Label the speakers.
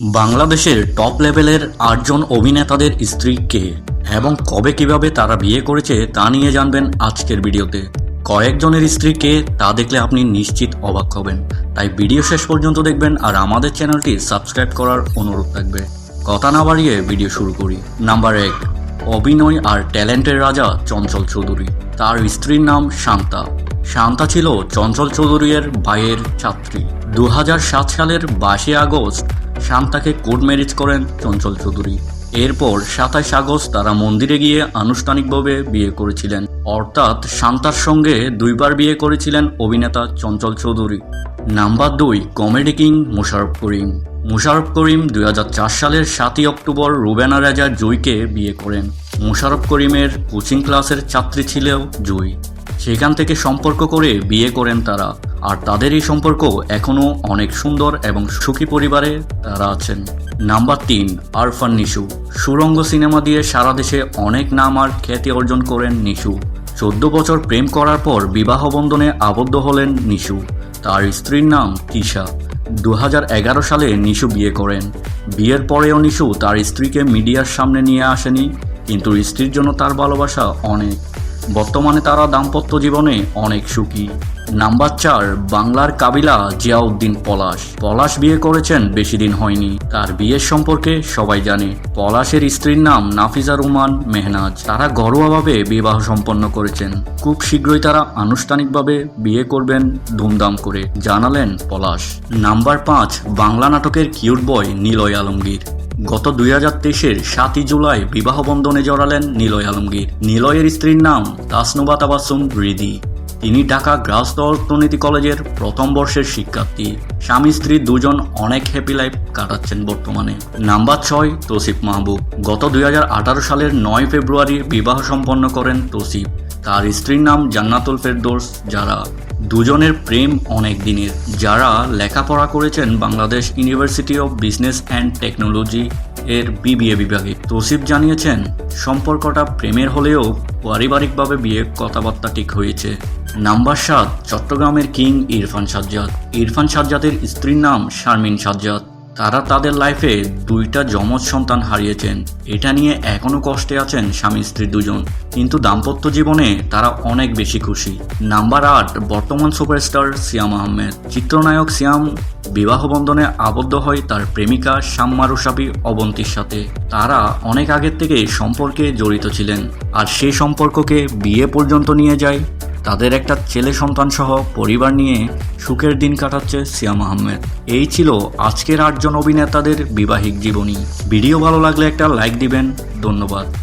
Speaker 1: বাংলাদেশের টপ লেভেলের আটজন অভিনেতাদের স্ত্রীকে এবং কবে কীভাবে তারা বিয়ে করেছে তা নিয়ে জানবেন আজকের ভিডিওতে। কয়েকজনের স্ত্রীকে তা দেখলে আপনি নিশ্চিত অবাক হবেন। তাই ভিডিও শেষ পর্যন্ত দেখবেন আর আমাদের চ্যানেলটি সাবস্ক্রাইব করার অনুরোধ থাকবে। কথা না বাড়িয়ে ভিডিও শুরু করি। নাম্বার এক, অভিনয় আর ট্যালেন্টের রাজা চঞ্চল চৌধুরী। তার স্ত্রীর নাম শান্তা। শান্তা ছিল চঞ্চল চৌধুরীর ভাইয়ের ছাত্রী। দু হাজার সাত সালের বাইশে আগস্ট শান্তাকে কোর্ট ম্যারেজ করেন চঞ্চল চৌধুরী। এরপর সাতাশ আগস্ট তারা মন্দিরে গিয়ে আনুষ্ঠানিকভাবে বিয়ে করেছিলেন। অর্থাৎ শান্তার সঙ্গে দুইবার বিয়ে করেছিলেন অভিনেতা চঞ্চল চৌধুরী। নাম্বার দুই, কমেডি কিং মোশারফ করিম। মোশারফ করিম দুই হাজার চার সালের সাতই অক্টোবর রুবেনা রাজা জুইকে বিয়ে করেন। মোশারফ করিমের কোচিং ক্লাসের ছাত্রী ছিল জুই। সেখান থেকে সম্পর্ক করে বিয়ে করেন তারা। আর তাদের এই সম্পর্ক এখনও অনেক সুন্দর এবং সুখী পরিবারে তারা আছেন। নাম্বার তিন, আরফান নিশু। সুরঙ্গ সিনেমা দিয়ে সারা দেশে অনেক নাম আর খ্যাতি অর্জন করেন নিশু। চোদ্দ বছর প্রেম করার পর বিবাহ বন্ধনে আবদ্ধ হলেন নিশু। তার স্ত্রীর নাম তিশা। দু হাজার এগারো সালে নিশু বিয়ে করেন। বিয়ের পরেও নিশু তার স্ত্রীকে মিডিয়ার সামনে নিয়ে আসেনি, কিন্তু স্ত্রীর জন্য তার ভালোবাসা অনেক। বর্তমানে তারা দাম্পত্য জীবনে অনেক সুখী। নাম্বার চার, বাংলার কাবিলা জিয়াউদ্দিন পলাশ। পলাশ বিয়ে করেছেন বেশি দিন হয়নি। তার বিয়ের সম্পর্কে সবাই জানে। পলাশের স্ত্রীর নাম নাফিজা রুমান মেহনাজ। তারা ঘরোয়াভাবে বিবাহ সম্পন্ন করেছেন। খুব শীঘ্রই তারা আনুষ্ঠানিকভাবে বিয়ে করবেন ধুমধাম করে, জানালেন পলাশ। নাম্বার পাঁচ, বাংলা নাটকের কিউট বয় নিলয় আলমগীর। গত দুই হাজার তেইশের সাতই জুলাই বিবাহ বন্ধনে জড়ালেন নিলয় আলমগীর। নিলয়ের স্ত্রীর নাম তাসনুবা তাবাসুম রিদি। তিনি ঢাকা গ্রাস অর্থনীতি কলেজের প্রথম বর্ষের শিক্ষার্থী। স্বামী স্ত্রী দুজন অনেক হ্যাপি লাইফ কাটাচ্ছেন বর্তমানে। নাম্বার ছয় তৌসিফ মাহবুব। গত দুই হাজার আঠারো সালের নয় ফেব্রুয়ারি বিবাহ সম্পন্ন করেন তৌসিফ। তার স্ত্রীর নাম জান্নাতুল ফেরদৌস যারা দুজনের প্রেম অনেক দিনের। যারা লেখাপড়া করেছেন Bangladesh university of business and technology এর বিবিএ বিভাগে। তৌসিফ জানিয়েছেন, সম্পর্কটা প্রেমের হলেও পারিবারিকভাবে বিয়ে কথাবার্তা ঠিক হয়েছে। নাম্বার সাত, চট্টগ্রামের কিং ইরফান সাজ্জাদ। ইরফান সাজ্জাদের স্ত্রীর নাম শারমিন সাজ্জাদ। তারা তাদের লাইফে দুইটা যমজ সন্তান হারিয়েছেন। এটা নিয়ে এখনও কষ্টে আছেন স্বামী স্ত্রী দুজন। কিন্তু দাম্পত্য জীবনে তারা অনেক বেশি খুশি। নাম্বার আট, বর্তমান সুপারস্টার সিয়াম আহমেদ। চিত্রনায়ক সিয়াম বিবাহ বন্ধনে আবদ্ধ হয় তার প্রেমিকা শাম্মা রুশাবি অবন্তীর সাথে। তারা অনেক আগের থেকে সম্পর্কে জড়িত ছিলেন। আর সেই সম্পর্ককে বিয়ে পর্যন্ত নিয়ে যায় তাদের একটা ছেলে সন্তান সহ পরিবার নিয়ে সুখের দিন কাটাচ্ছে সিয়াম আহমেদ এই ছিল আজকের আটজন অভিনেতাদের বিবাহিক জীবনী। ভিডিও ভালো লাগলে একটা লাইক দিবেন। ধন্যবাদ।